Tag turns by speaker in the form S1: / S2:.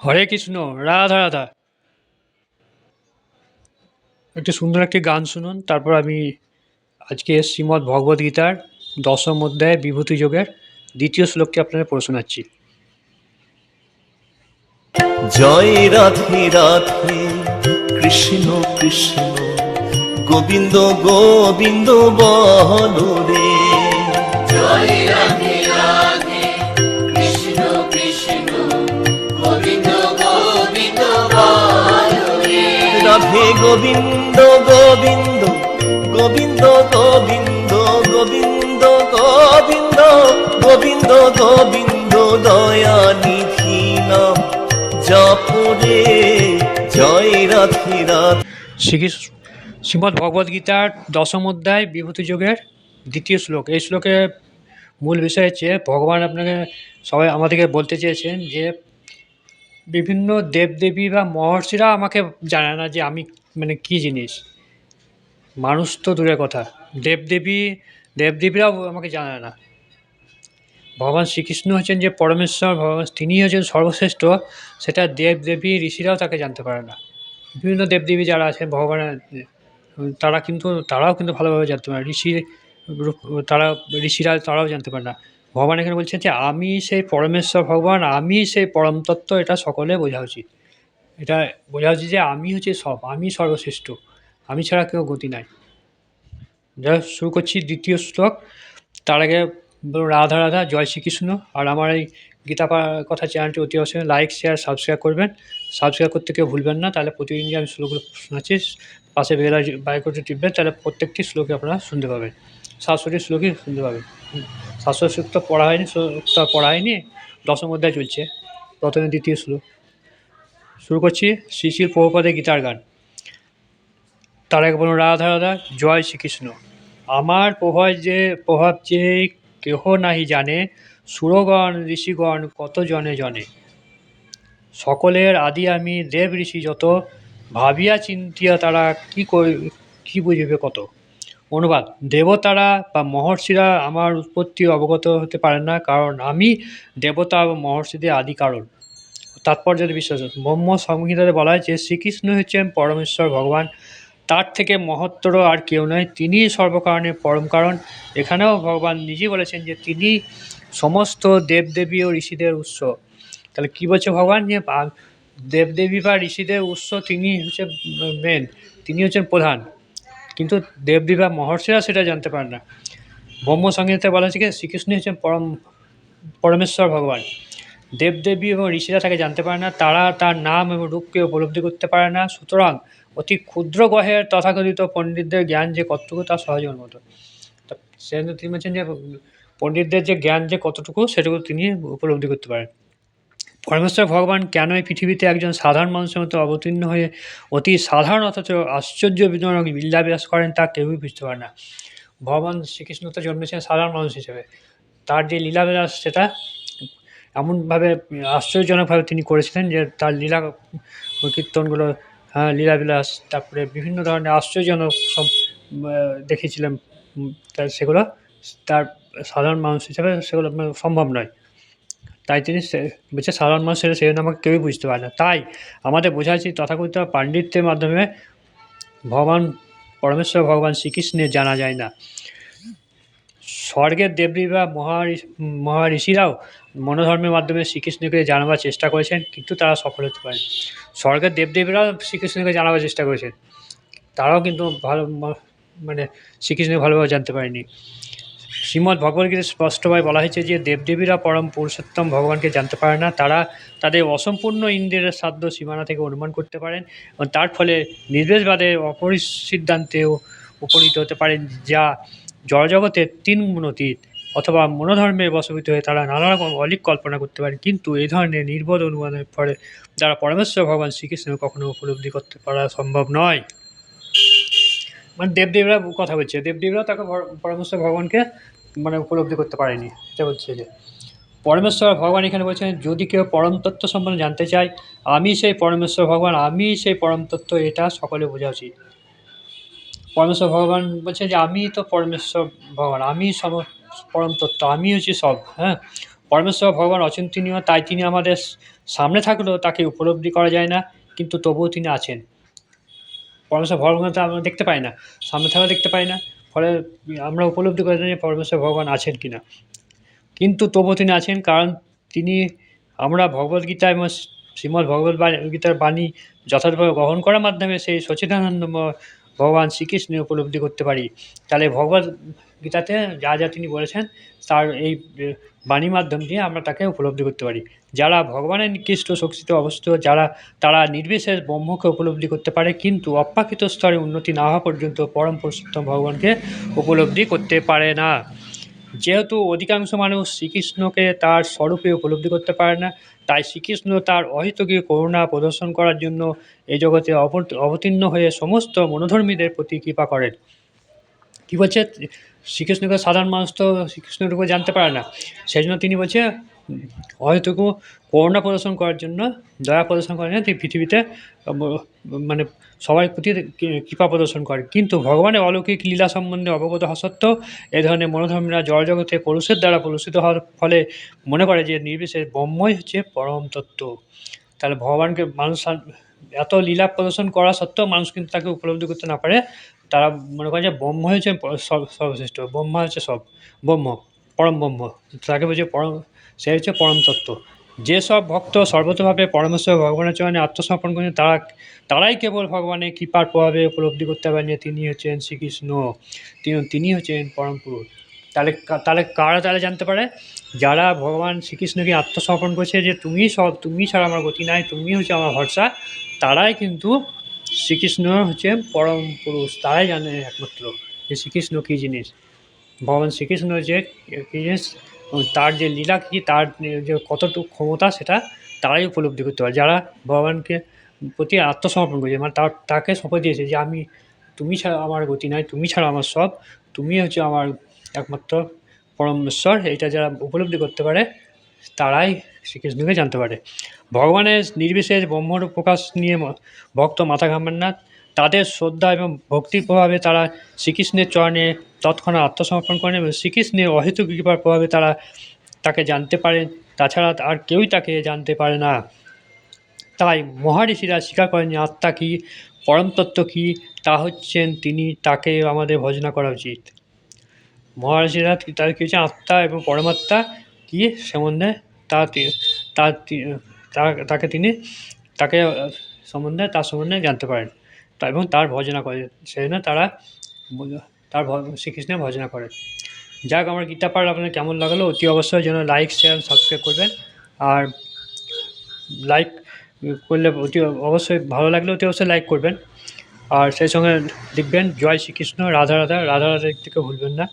S1: হরে কৃষ্ণ, রাধা রাধা। একটি সুন্দর একটি গান শুনুন, তারপর আমি আজকে শ্রীমদ্ ভগবদ গীতার দশম অধ্যায় বিভূতি যোগের দ্বিতীয় শ্লোকটি আপনাদের পড়ে শোনাচ্ছি।
S2: জয় রাধে রাধে, কৃষ্ণ কৃষ্ণ, গোবিন্দ গোবিন্দ বল রে।
S3: রাধে গোবিন্দ গোবিন্দ
S2: গোবিন্দ গোবিন্দ গোবিন্দ গোবিন্দ গোবিন্দ গোবিন্দ দয়া নিধি নাম জপরে, জয় রাধে রাধে।
S1: শ্রীকৃষ্ণ। শ্রীমদ্ ভগবদ গীতার দশম অধ্যায় বিভূতি যোগের দ্বিতীয় শ্লোক। এই শ্লোকে মূল বিষয় হচ্ছে, ভগবান আপনাকে সবাই আমাদেরকে বলতে চেয়েছেন যে বিভিন্ন দেবদেবী বা মহর্ষিরা আমাকে জানে না যে আমি মানে কী জিনিস। মানুষ তো দূরের কথা। দেবদেবী, দেবদেবীরাও আমাকে জানে না। ভগবান শ্রীকৃষ্ণ হচ্ছেন যে পরমেশ্বর, ভগবান তিনি হচ্ছেন সর্বশ্রেষ্ঠ, সেটা দেবদেবী ঋষিরাও তাকে জানতে পারে না। বিভিন্ন দেবদেবী যারা আছেন ভগবানের তারা কিন্তু, তারাও কিন্তু ভালোভাবে জানতে পারে ঋষি তারা, ঋষিরা তারাও জানতে পারে না। ভগবান এখানে বলছেন যে, আমি সেই পরমেশ্বর ভগবান, আমি সেই পরম তত্ত্ব এটা সকলে বোঝা উচিত। এটা বোঝা উচিত যে, আমি হচ্ছে সব, আমি সর্বশ্রেষ্ঠ, আমি ছাড়া কেউ গতি নাই। যা শুরু করছি দ্বিতীয় শ্লোক। তার আগে রাধা রাধা, জয় শ্রীকৃষ্ণ। আর আমার এই গীতা কথা চ্যানেলটি অতি অবশ্যই লাইক শেয়ার সাবস্ক্রাইব করবেন। সাবস্ক্রাইব করতে কেউ ভুলবেন না, তাহলে প্রতিদিন যে আমি শ্লোকগুলো শোনাচ্ছি, পাশে বেলা বাইকটি টিপবেন, তাহলে প্রত্যেকটি শ্লোকে আপনারা শুনতে পাবেন। সাতষট্টি শ্লোকই শুনতে পাবেন। সাতষট্টি শ্লোক তো পড়া হয়নি পড়া হয়নি, দশম অধ্যায় চলছে, প্রথমে দ্বিতীয় শ্লোক শুরু করছি শ্রী প্রভুপাদের গীতার গান। তার আগে বলুন, রাধা রাধা, জয় শ্রীকৃষ্ণ। আমার প্রভাব যে প্রভাব যে কেহ নাহি জানে, সুরগণ, ঋষিগণ কত জনে জনে। সকলের আদি আমি দেব ঋষি যত, ভাবিয়া চিন্তিয়া তারা কি করি কি বুঝিবে কত। অনুবাদ। দেবতারা বা মহর্ষিরা আমার উৎপত্তি অবগত হতে পারেন না, কারণ আমি দেবতা এবং মহর্ষিদের আদি কারণ। তাৎপর্যের বিশ্বাস ব্রহ্ম সংহিতাতে বলা হয় যে, শ্রীকৃষ্ণ হচ্ছেন পরমেশ্বর ভগবান। তার থেকে মহত্তর আর কেউ নয়, তিনি সর্বকারণের পরম কারণ। এখানেও ভগবান নিজেই বলেছেন যে, তিনি সমস্ত দেবদেবী ও ঋষিদের উৎস। তাহলে কী বলছে ভগবান? যে দেবদেবী বা ঋষিদের উৎস তিনি হচ্ছে মেন তিনি হচ্ছেন প্রধান। কিন্তু দেবদেবী বা মহর্ষিরা সেটা জানতে পারেন না। ব্রহ্ম সংহিতাতে বলা হচ্ছে শ্রীকৃষ্ণ হচ্ছেন পরম, পরমেশ্বর ভগবান। দেবদেবী এবং ঋষিরা তাকে জানতে পারে না, তারা তার নাম এবং রূপকে উপলব্ধি করতে পারে না। সুতরাং অতি ক্ষুদ্র গ্রহের তথাকথিত পণ্ডিতদের জ্ঞান যে কতটুকু তা সহজ মতো। তা সেজন্য তিনি বলছেন যে, পণ্ডিতদের যে জ্ঞান যে কতটুকু, সেটুকু তিনি উপলব্ধি করতে পারেন। পরমেশ্বর ভগবান কেন এই পৃথিবীতে একজন সাধারণ মানুষের মতো অবতীর্ণ হয়ে অতি সাধারণ অথচ আশ্চর্য আশ্চর্যজনক লীলাবিলাস করেন তা কেউই বুঝতে পারে না। ভগবান শ্রীকৃষ্ণ তো জন্মেছেন সাধারণ মানুষ হিসেবে। তার যে লীলাবিলাস সেটা এমনভাবে আশ্চর্যজনকভাবে তিনি করেছিলেন যে তার লীলা কীর্তনগুলো হ্যাঁ লীলাবিলাস তারপরে বিভিন্ন ধরনের আশ্চর্যজনক সব উম, সেগুলো তার সাধারণ মানুষ হিসেবে সেগুলো সম্ভব নয়। তাই তিনি বলছে সাধারণ মানুষ সেটা সেই জন্য আমাকে কেউই বুঝতে পারে না। তাই আমাদের বোঝা উচিত তথাকথিত পাণ্ডিত্যের মাধ্যমে ভগবান, পরমেশ্বর ভগবান শ্রীকৃষ্ণের জানা যায় না। স্বর্গের দেবী বা মহারিষি মহারিষিরাও মনোধর্মের মাধ্যমে শ্রীকৃষ্ণকে জানাবার চেষ্টা করেছেন, কিন্তু তারা সফল হতে পারেন। স্বর্গের দেবদেবীরাও শ্রীকৃষ্ণকে জানাবার চেষ্টা করেছেন। তারাও কিন্তু ভালো মানে শ্রীকৃষ্ণকে ভালোভাবে জানতে পারেনি। শ্রীমদ্ ভগবদ্গীতা স্পষ্টভাবে বলা হয়েছে যে দেবদেবীরা পরম পুরুষোত্তম ভগবানকে জানতে পারে না, তারা তাদের অসম্পূর্ণ ইন্দ্রের সাধ্য সীমানা থেকে অনুমান করতে পারেন এবং তার ফলে নির্দেশবাদের অপরিস সিদ্ধান্তেও উপনীত হতে পারেন যা জড়জগতের তিন গুণতীত অথবা মনোধর্মে বসবিত হয়ে তারা নানা রকম অলিক কল্পনা করতে পারেন। কিন্তু এই ধরনের নির্বোধ অনুমানের ফলে যারা পরমেশ্বর ভগবান শ্রীকৃষ্ণ কখনো উপলব্ধি করতে পারা সম্ভব নয়। মানে দেবদেবরা কথা বলছে। দেবদেবীরা তাকে পরমেশ্বর ভগবানকে মানে উপলব্ধি করতে পারেনি। এটা বলছে যে, পরমেশ্বর ভগবান এখানে বলছেন, যদি কেউ পরম তত্ত্ব সম্বন্ধে জানতে চায়, আমি সেই পরমেশ্বর ভগবান, আমি সেই পরম তত্ত্ব এটা সকলে বোঝা উচিত। পরমেশ্বর ভগবান বলছে যে, আমি তো পরমেশ্বর ভগবান, আমি সব পরম তত্ত্ব আমি হচ্ছি সব। হ্যাঁ? পরমেশ্বর ভগবান অচিন্তনীয় তাই তিনি আমাদের সামনে থাকলেও তাকে উপলব্ধি করা যায় না, কিন্তু তবুও তিনি আছেন। পরমেশ্বর ভগবান তো আমরা দেখতে পাই না, সামনে থাকা দেখতে পাই না, ফলে আমরা উপলব্ধি করে যে পরমেশ্বর ভগবান আছেন কি না কিন্তু তবুও তিনি আছেন, কারণ তিনি আমরা ভগবদ্গীতা এবং শ্রীমদ্ ভগবদ্ গীতার বাণী যথাযথভাবে গ্রহণ করার মাধ্যমে সেই সচিদানন্দময় ভগবান শ্রীকৃষ্ণের উপলব্ধি করতে পারি। তাহলে ভগবত গীতাতে যা যা তিনি বলেছেন, তার এই বাণী বাণীর মাধ্যম দিয়ে আমরা তাকে উপলব্ধি করতে পারি। যারা ভগবানের নিকৃষ্ট শক্তিতে অবস্থিত, যারা, তারা নির্বিশেষ ব্রহ্মকে উপলব্ধি করতে পারে, কিন্তু অপ্রাকৃত স্তরে উন্নতি না হওয়া পর্যন্ত পরম পুরুষোত্তম ভগবানকে উপলব্ধি করতে পারে না। যেহেতু অধিকাংশ মানুষ শ্রীকৃষ্ণকে তার স্বরূপে উপলব্ধি করতে পারে না, তাই শ্রীকৃষ্ণ তার অহিতকীয় করুণা প্রদর্শন করার জন্য এই জগতে অবত- অবতীর্ণ হয়ে সমস্ত মনোধর্মীদের প্রতি কৃপা করেন। কী বলছে? শ্রীকৃষ্ণকে সাধারণ মানুষ তো শ্রীকৃষ্ণের উপর জানতে পারে না। সেই জন্য তিনি বলছে অহেতুকু করুণা প্রদর্শন করার জন্য দয়া প্রদর্শন করেন তিনি পৃথিবীতে মানে সবাই প্রতি কৃপা প্রদর্শন করে। কিন্তু ভগবানের অলৌকিক লীলা সম্বন্ধে অবগত হওয়া সত্ত্বেও এই ধরনের মনোধর্মীরা জড় জগতে পুরুষের দ্বারা প্রলুষিত হওয়ার ফলে মনে করে যে নির্বিশেষ ব্রহ্মই হচ্ছে পরম তত্ত্ব। তাহলে ভগবানকে মানুষ এত লীলা প্রদর্শন করা সত্ত্বেও মানুষ কিন্তু তাকে উপলব্ধি করতে না পারে। তারা মনে করে যে ব্রহ্ম হচ্ছে সর্বশ্রেষ্ঠ। ব্রহ্মা হচ্ছে সব, ব্রহ্ম, পরম ব্রহ্ম। তাকে বলছে পরম সে হচ্ছে পরম তত্ত্ব যেসব ভক্ত সর্বতভাবে পরমেশ্বর ভগবানের চরণে আত্মসমর্পণ করেন তারা, তারাই কেবল ভগবানের কৃপার প্রভাবে উপলব্ধি করতে পারেন তিনি হচ্ছেন শ্রীকৃষ্ণ। তিনি তিনি হচ্ছেন পরম পুরুষ। তাহলে তাহলে কারা তাহলে জানতে পারে? যারা ভগবান শ্রীকৃষ্ণকে আত্মসমর্পণ করছে যে তুমি সব, তুমি ছাড়া আমার গতি নাই, তুমি হচ্ছে আমার ভরসা, তারাই কিন্তু শ্রীকৃষ্ণ হচ্ছে পরম পুরুষ। তারাই জানে একমাত্র যে শ্রীকৃষ্ণ কী জিনিস। ভগবান শ্রীকৃষ্ণ যে কী জিনিস? তার যে লীলা কী, তার যে কতটুকু ক্ষমতা সেটা তারাই উপলব্ধি করতে পারে। যারা ভগবানকে প্রতি আত্মসমর্পণ করেছে মানে তার, তাকে শপথ দিয়েছে যে আমি, তুমি ছাড়া আমার গতি নাই, তুমি ছাড়া আমার সব, তুমি হচ্ছে আমার একমাত্র পরমেশ্বর এটা যারা উপলব্ধি করতে পারে, তারাই শ্রীকৃষ্ণকে জানতে পারে। ভগবানের নির্বিশেষ ব্রহ্মর প্রকাশ নিয়ে ভক্ত মাথা ঘামান না তাদের শ্রদ্ধা এবং ভক্তির প্রভাবে তারা শ্রীকৃষ্ণের চরণে তৎক্ষণাৎ আত্মসমর্পণ করেন এবং শ্রীকৃষ্ণের অহেতুক কৃপার প্রভাবে তারা তাকে জানতে পারেন। তাছাড়া আর কেউই তাকে জানতে পারে না। তাই মহারিষিরা স্বীকার করেন যে আত্মা কী পরমতত্ত্ব কী, তা হচ্ছেন তিনি তাকে আমাদের ভজনা করা উচিত। মহারিষিরা তার কী হচ্ছে, আত্মা এবং পরমাত্মা কী সম্বন্ধে তা, তাকে তিনি, তাকে সম্বন্ধে, তার সম্বন্ধে জানতে পারেন। এবং তার ভজনা করে সেই জন্য তারা তার শ্রীকৃষ্ণের ভজনা করে যাক আমার গীতা পাঠ আপনার কেমন লাগল অতি অবশ্যই যেন লাইক শেয়ার সাবস্ক্রাইব করবেন আর লাইক করলে অতি অবশ্যই ভালো লাগলে অতি অবশ্যই লাইক করবেন আর সেই সঙ্গে লিখবেন জয় শ্রীকৃষ্ণ রাধা রাধা রাধা রাধা থেকে ভুলবেন না